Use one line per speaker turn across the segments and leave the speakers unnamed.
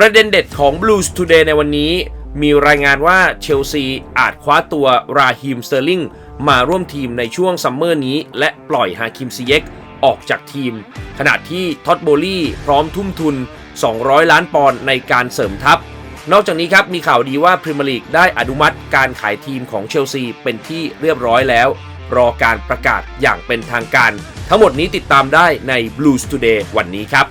ประเด็นเด็ดของ Blues Today ในวันนี้ มีรายงานว่าเชลซีอาจคว้าตัวราฮิมสเตอร์ลิงมาร่วมทีมในช่วงซัมเมอร์นี้ และปล่อยฮาคิมซิเยกออกจากทีม ขณะที่ท็อตโบลี่พร้อมทุ่มทุน 200 ล้านปอนด์ในการเสริมทัพ นอกจากนี้ครับมีข่าวดีว่าพรีเมียร์ลีกได้อนุมัติการขายทีมของเชลซีเป็นที่เรียบร้อยแล้ว รอการประกาศอย่างเป็นทางการ ทั้งหมดนี้ติดตามได้ใน Blues Today วันนี้ครับ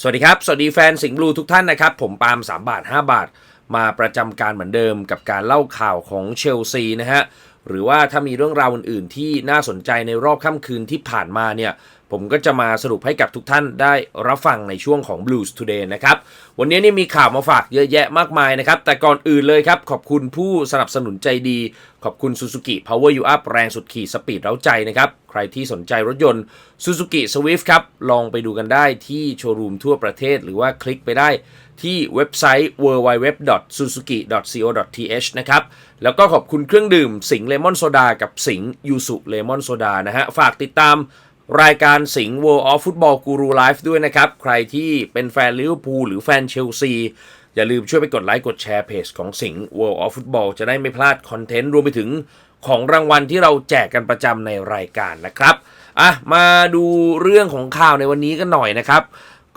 สวัสดีครับ สวัสดีแฟนสิงห์บลูทุกท่านนะครับ ผมปาล์ม3 บาท 5 บาท มาประจำการเหมือนเดิมกับการเล่าข่าวของเชลซีนะฮะ หรือว่าถ้ามีเรื่องราวอื่นๆ ที่น่าสนใจในรอบค่ำคืนที่ผ่านมาเนี่ยผมก็จะมาสรุปให้กับทุกท่านได้รับฟังในช่วงของ Blues Today นะครับ วันนี้นี่มีข่าวมาฝากเยอะแยะมากมายนะครับ แต่ก่อนอื่นเลยครับ ขอบคุณผู้สนับสนุนใจดี ขอบคุณ Suzuki Power You Up แรงสุดขีดสปีดเร้าใจนะครับ ใครที่สนใจรถยนต์ Suzuki Swift ครับ ลองไปดูกันได้ที่โชว์รูมทั่วประเทศ หรือว่าคลิกไปได้ที่เว็บไซต์ www.suzuki.co.th นะครับ แล้วก็ขอบคุณเครื่องดื่มสิงเลมอนโซดากับสิงยูสุเลมอนโซดานะฮะ ฝากติดตาม รายการสิงห์ World of Football Guru Live ด้วยนะครับ ใครที่เป็นแฟนลิเวอร์พูลหรือแฟนเชลซี อย่าลืมช่วยไปกดไลค์กดแชร์เพจของสิงห์ World of Football จะได้ไม่พลาดคอนเทนต์รวมไปถึงของรางวัลที่เราแจกกันประจำในรายการนะครับอะมาดูเรื่องของข่าวในวันนี้กันหน่อยนะครับ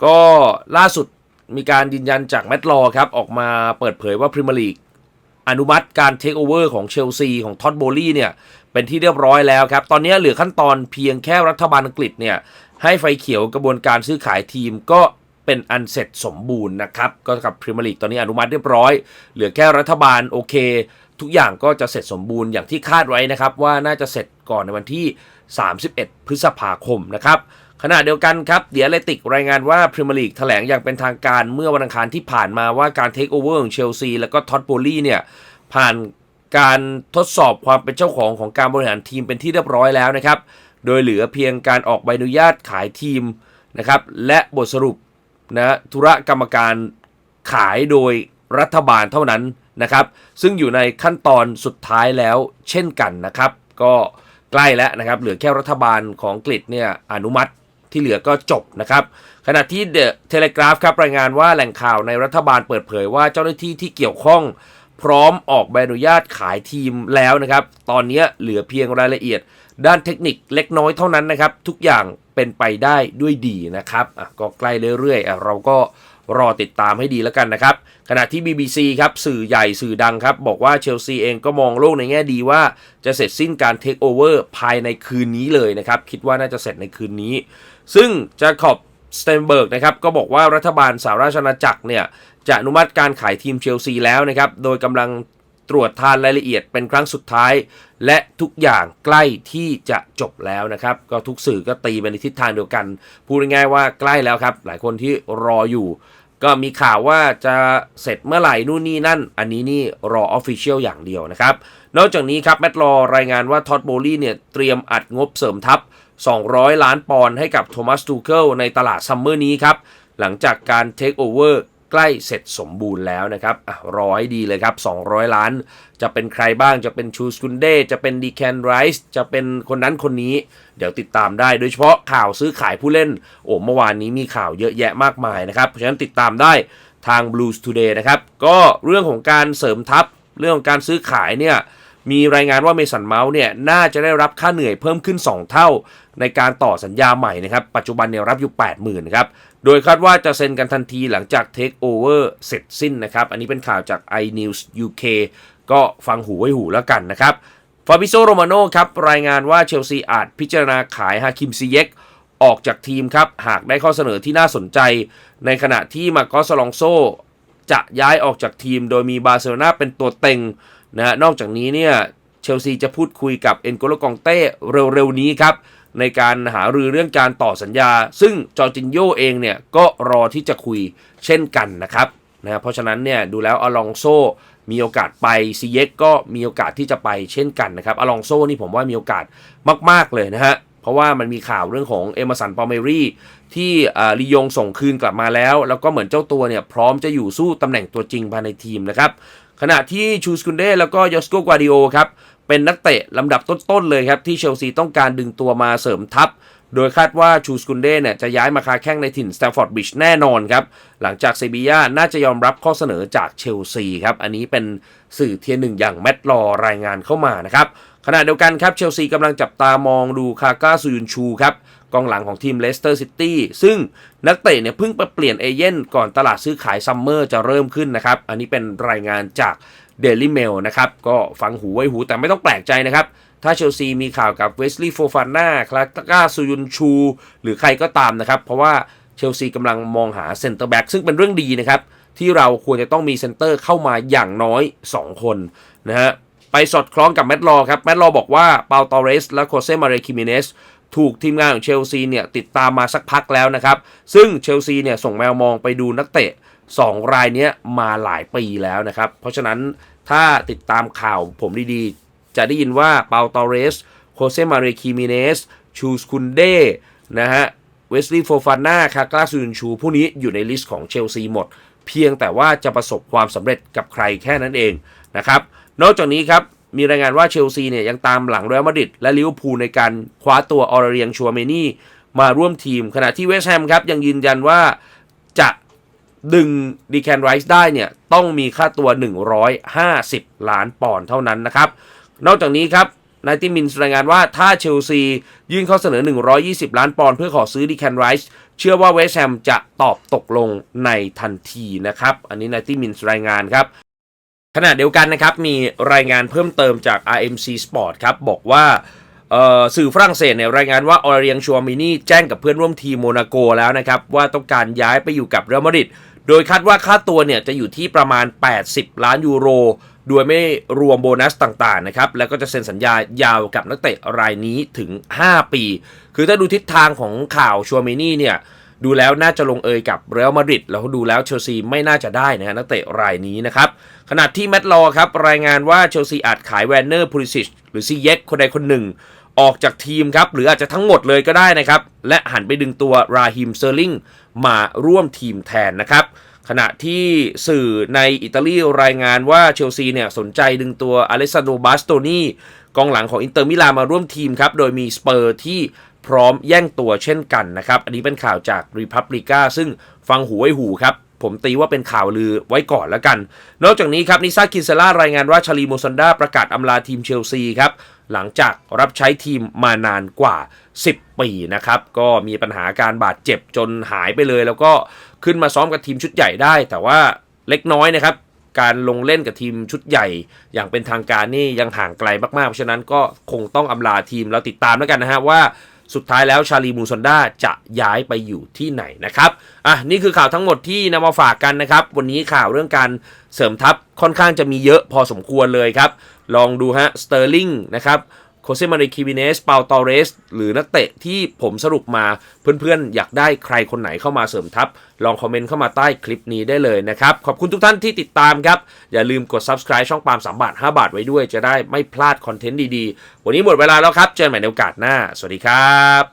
ก็ล่าสุดมีการยืนยันจากแมตต์ลอครับออกมาเปิดเผยว่าพรีเมียร์ลีก อนุมัติการเทคโอเวอร์ของเชลซีของท็อตโบลี่เนี่ยเป็นที่เรียบร้อยแล้วครับ ตอนนี้เหลือขั้นตอนเพียงแค่รัฐบาลอังกฤษเนี่ยให้ไฟเขียวกระบวนการซื้อขายทีมก็เป็นอันเสร็จสมบูรณ์นะครับ ก็กับพรีเมียร์ลีกตอนนี้อนุมัติเรียบร้อย เหลือแค่รัฐบาลโอเค ทุกอย่างก็จะเสร็จสมบูรณ์อย่างที่คาดไว้นะครับ ว่าน่าจะเสร็จก่อนในวันที่ 31 พฤษภาคมนะครับ ขณะเดียวกันครับเดียเลติกรายงานว่าพรีเมียร์ลีกแถลงอย่างเป็นทางการเมื่อวันอังคารที่ผ่านมาว่าการเทคโอเวอร์ของเชลซีแล้วก็ท็อตโบลี่เนี่ยผ่านการทดสอบความเป็นเจ้าของของการบริหารทีมเป็นที่เรียบร้อยแล้วนะครับ โดยเหลือเพียงการออกใบอนุญาตขายทีมนะครับและบทสรุปนะธุระกรรมการขายโดยรัฐบาลเท่านั้นนะครับ ซึ่งอยู่ในขั้นตอนสุดท้ายแล้วเช่นกันนะครับ ก็ใกล้แล้วนะครับ เหลือแค่รัฐบาลของอังกฤษเนี่ยอนุมัติ ที่เหลือก็จบนะครับ ขณะที่เดอะเทเลกราฟครับรายงานว่าแหล่งข่าวในรัฐบาลเปิดเผยว่าเจ้าหน้าที่ที่เกี่ยวข้อง พร้อมออกใบอนุญาตขายทีมแล้วนะครับ ตอนนี้เหลือเพียงรายละเอียด ด้านเทคนิคเล็กน้อยเท่านั้นนะครับ ทุกอย่างเป็นไปได้ด้วยดีนะครับก็ใกล้เรื่อยๆเราก็ รอติดตามให้ดีแล้วกันนะครับ ขณะที่ BBC ครับสื่อใหญ่สื่อดังครับ บอกว่าเชลซีเองก็มองโลกในแง่ดีว่าจะเสร็จสิ้นการเทคโอเวอร์ภายในคืนนี้เลยนะครับ คิดว่าน่าจะเสร็จในคืนนี้ ซึ่งจาคอบสเตนเบิร์กนะครับก็บอกว่ารัฐบาลสหราชอาณาจักรเนี่ยจะอนุมัติการขายทีมเชลซีแล้วนะครับโดยกำลังตรวจทานรายละเอียดเป็นครั้งสุดท้าย และทุกอย่างใกล้ที่จะจบแล้วนะครับ ก็ทุกสื่อก็ตีไปในทิศทางเดียวกัน พูดง่ายๆว่าใกล้แล้วครับ หลายคนที่รออยู่ ก็มีข่าวว่าจะเสร็จเมื่อไหร่นู่นนี่นั่น อันนี้นี่รอออฟฟิเชียลอย่างเดียวนะครับ นอกจากนี้ครับแมตลอรายงานว่าท็อตโบลี่เนี่ยเตรียมอัดงบเสริมทัพ 200 ล้านปอนด์ให้กับโทมัสตูเคิลในตลาดซัมเมอร์นี้ครับ หลังจากการเทคโอเวอร์ ใกล้เสร็จสมบูรณ์แล้วนะครับอะรอให้ดีเลยครับ 200 ล้าน จะเป็นใครบ้างจะเป็นชูสกุนเดจะเป็นดีแคนไรส์จะเป็นคนนั้นคนนี้ เดี๋ยวติดตามได้ โดยเฉพาะข่าวซื้อขายผู้เล่น โอ้เมื่อวานนี้มีข่าวเยอะแยะมากมายนะครับ เพราะฉะนั้นติดตามได้ทาง Blues Today นะครับ ก็เรื่องของการเสริมทัพ เรื่องของการซื้อขายเนี่ย มีรายงานว่าเมสันเมาส์เนี่ยน่าจะได้รับค่าเหนื่อยเพิ่มขึ้น 2 เท่า ในการต่อสัญญาใหม่นะครับ ปัจจุบันเนี่ยรับอยู่ 80,000ครับ โดยคาดว่าจะเซ็นกันทันทีหลังจากเทคโอเวอร์เสร็จสิ้นนะครับ อันนี้เป็นข่าวจาก iNews UK ก็ฟังหูไว้หูแล้วกันนะครับฟาบิโซโรมาโนครับรายงานว่าเชลซีอาจพิจารณาขายฮาคิมซิเยกออกจากทีมครับ หากได้ข้อเสนอที่น่าสนใจ ในขณะที่มาโกสลองโซจะย้ายออกจากทีมโดยมีบาร์เซโลนาเป็นตัวเต็ง นะฮะนอกจากนี้เนี่ยเชลซีจะพูดคุยกับเอ็นโกโลกองเต้เร็วๆนี้ครับในการหารือเรื่องการต่อสัญญา ซึ่งจอร์จินโยเองเนี่ยก็รอที่จะคุยเช่นกันนะครับนะเพราะฉะนั้นเนี่ยดูแล้วอลองโซมีโอกาสไปซีเยกก็มีโอกาสที่จะไปเช่นกันนะครับอลองโซนี่ผมว่ามีโอกาสมาก ๆเลยนะฮะ เพราะว่ามันมีข่าวเรื่องของเอมสันปอมเมรี่ที่ลียงส่งคืนกลับมาแล้ว แล้วก็เหมือนเจ้าตัวเนี่ยพร้อมจะอยู่สู้ตำแหน่งตัวจริงภายในทีมนะครับ ขณะที่ชูสกุนเดแล้วก็ยอสโกกวาดิโอครับเป็นนักเตะลำดับต้นๆเลยครับที่เชลซีต้องการดึงตัวมาเสริมทัพ โดยคาดว่าชูสกุนเดเนี่ยจะย้ายมาค้าแข้งในถิ่นสแตมฟอร์ดบริดจ์แน่นอนครับ หลังจากเซบีย่าน่าจะยอมรับข้อเสนอจากเชลซีครับ อันนี้เป็นสื่อเทียหนึ่งอย่างแมตต์ลอรายงานเข้ามานะครับ ขณะเดียวกันครับเชลซีกำลังจับตามองดูคาก้าซูยุนชูครับกองหลังของทีมเลสเตอร์ซิตี้ซึ่งนักเตะเนี่ยเพิ่งไปเปลี่ยนเอเย่นก่อนตลาดซื้อขายซัมเมอร์จะเริ่มขึ้นนะครับ อันนี้เป็นรายงานจากเดลิเมลนะครับ ก็ฟังหูไว้หูแต่ไม่ต้องแปลกใจนะครับ ถ้าเชลซีมีข่าวกับเวสลีย์โฟฟาน่าคลาตาก้าซูยุนชู หรือใครก็ตามนะครับ เพราะว่าเชลซีกำลังมองหาเซนเตอร์แบ็กซึ่งเป็นเรื่องดีนะครับ ที่เราควรจะต้องมีเซนเตอร์เข้ามาอย่างน้อย 2 คนนะฮะไปสอดคล้องกับแมตต์ลอครับแมตต์ลอบอกว่าเปาตอเรสและโคเซมาเรคิมิเนสถูกทีมงานของเชลซีเนี่ยติดตามมาสักพักแล้วนะครับ ซึ่งเชลซีเนี่ยส่งแมวมองไปดูนักเตะ 2 รายนี้มาหลายปีแล้วนะครับ เพราะฉะนั้นถ้าติดตามข่าวผมดีๆ จะได้ยินว่าเปาตอเรส โคเซมาเรคิมิเนส ชูสคุนเดนะฮะ เวสลีย์โฟฟาน่า คากลาซูนชู ผู้นี้อยู่ในลิสต์ของเชลซีหมด เพียงแต่ว่าจะประสบความสำเร็จกับใครแค่นั้นเองนะครับ นอกจากนี้ครับมีรายงานว่าเชลซีเนี่ยยังตามหลังเรอัลมาดริดและลิเวอร์พูลในการคว้าตัวออร์เรียงชัวเมนี่มาร่วมทีม ขณะที่เวสต์แฮมครับยังยืนยันว่าจะดึงดีแคนไรส์ได้เนี่ยต้องมีค่าตัว 150 ล้านปอนด์เท่านั้นนะครับ นอกจากนี้ครับนายติมินส์รายงานว่าถ้าเชลซียื่นข้อเสนอ 120 ล้านปอนด์เพื่อขอซื้อดีแคนไรส์เชื่อว่าเวสแฮมจะตอบตกลงในทันทีนะครับ อันนี้นายติมินส์รายงานครับขณะเดียวกันนะครับ มีรายงานเพิ่มเติมจาก RMC Sport ครับ บอกว่าสื่อฝรั่งเศสเนี่ยรายงานว่าออเรียงชัวมินี่แจ้งกับเพื่อนร่วมทีมโมนาโกแล้วนะครับ ว่าต้องการย้ายไปอยู่กับเรอัลมาดริดโดยคาดว่าค่าตัวเนี่ยจะอยู่ที่ประมาณ 80 ล้านยูโร โดยไม่รวมโบนัสต่างๆนะครับ แล้วก็จะเซ็นสัญญายาวกับนักเตะรายนี้ถึง 5 ปี คือถ้าดูทิศทางของข่าวชัวมินี่เนี่ย ดูแล้วน่าจะลงเอยกับเรอัลมาดริดแล้วดูแล้วเชลซีไม่น่าจะได้นะฮะนักเตะรายนี้นะครับ ขณะที่แมตต์ลอครับรายงานว่าเชลซีอาจขายแวนเนอร์พูลิซิชหรือซีเย็กคนใดคนหนึ่ง ออกจากทีมครับ หรืออาจจะทั้งหมดเลยก็ได้นะครับ และหันไปดึงตัวราฮิมเซอร์ลิงมาร่วมทีมแทนนะครับ ขณะที่สื่อในอิตาลีรายงานว่าเชลซีเนี่ยสนใจดึงตัวอเลสซานโดบาสโตนีกองหลังของอินเตอร์มิลานมาร่วมทีมครับ โดยมีสเปอร์ที่พร้อมแย่งตัวเช่นกันนะครับ อันนี้เป็นข่าวจากรีพับลิก้าซึ่งฟังหูไว้หูครับ ผมตีว่าเป็นข่าวลือไว้ก่อนแล้วกัน นอกจากนี้ครับนิซาคินเซล่ารายงานว่าชาลีโมซันดาประกาศอำลาทีมเชลซีครับ หลังจากรับใช้ทีมมานานกว่า 10 ปีนะครับ ก็มีปัญหาการบาดเจ็บจนหายไปเลย แล้วก็ขึ้นมาซ้อมกับทีมชุดใหญ่ได้ แต่ว่าเล็กน้อยนะครับ การลงเล่นกับทีมชุดใหญ่ อย่างเป็นทางการนี่ยังห่างไกลมากๆ เพราะฉะนั้นก็คงต้องอำลาทีมแล้วติดตามแล้วกันนะฮะว่า สุดท้ายแล้วชาลีมูซอนดาจะย้ายไปอยู่ที่ไหนนะครับอะนี่คือข่าวทั้งหมดที่นำมาฝากกันนะครับ วันนี้ข่าวเรื่องการเสริมทัพค่อนข้างจะมีเยอะพอสมควรเลยครับ ลองดูฮะสเตอร์ลิงนะครับ โคเซมาริคิวิเนสเปาตอเรส หรือนักเตะที่ผมสรุปมาเพื่อนๆ อยากได้ใครคนไหนเข้ามาเสริมทัพ ลองคอมเมนต์เข้ามาใต้คลิปนี้ได้เลยนะครับ ขอบคุณทุกท่านที่ติดตามครับ อย่าลืมกด subscribe ช่องปาล์ม3บาท 5 บาทไว้ด้วยจะได้ไม่พลาดคอนเทนต์ดีๆ วันนี้หมดเวลาแล้วครับ เจอกันใหม่ในโอกาสหน้า สวัสดีครับ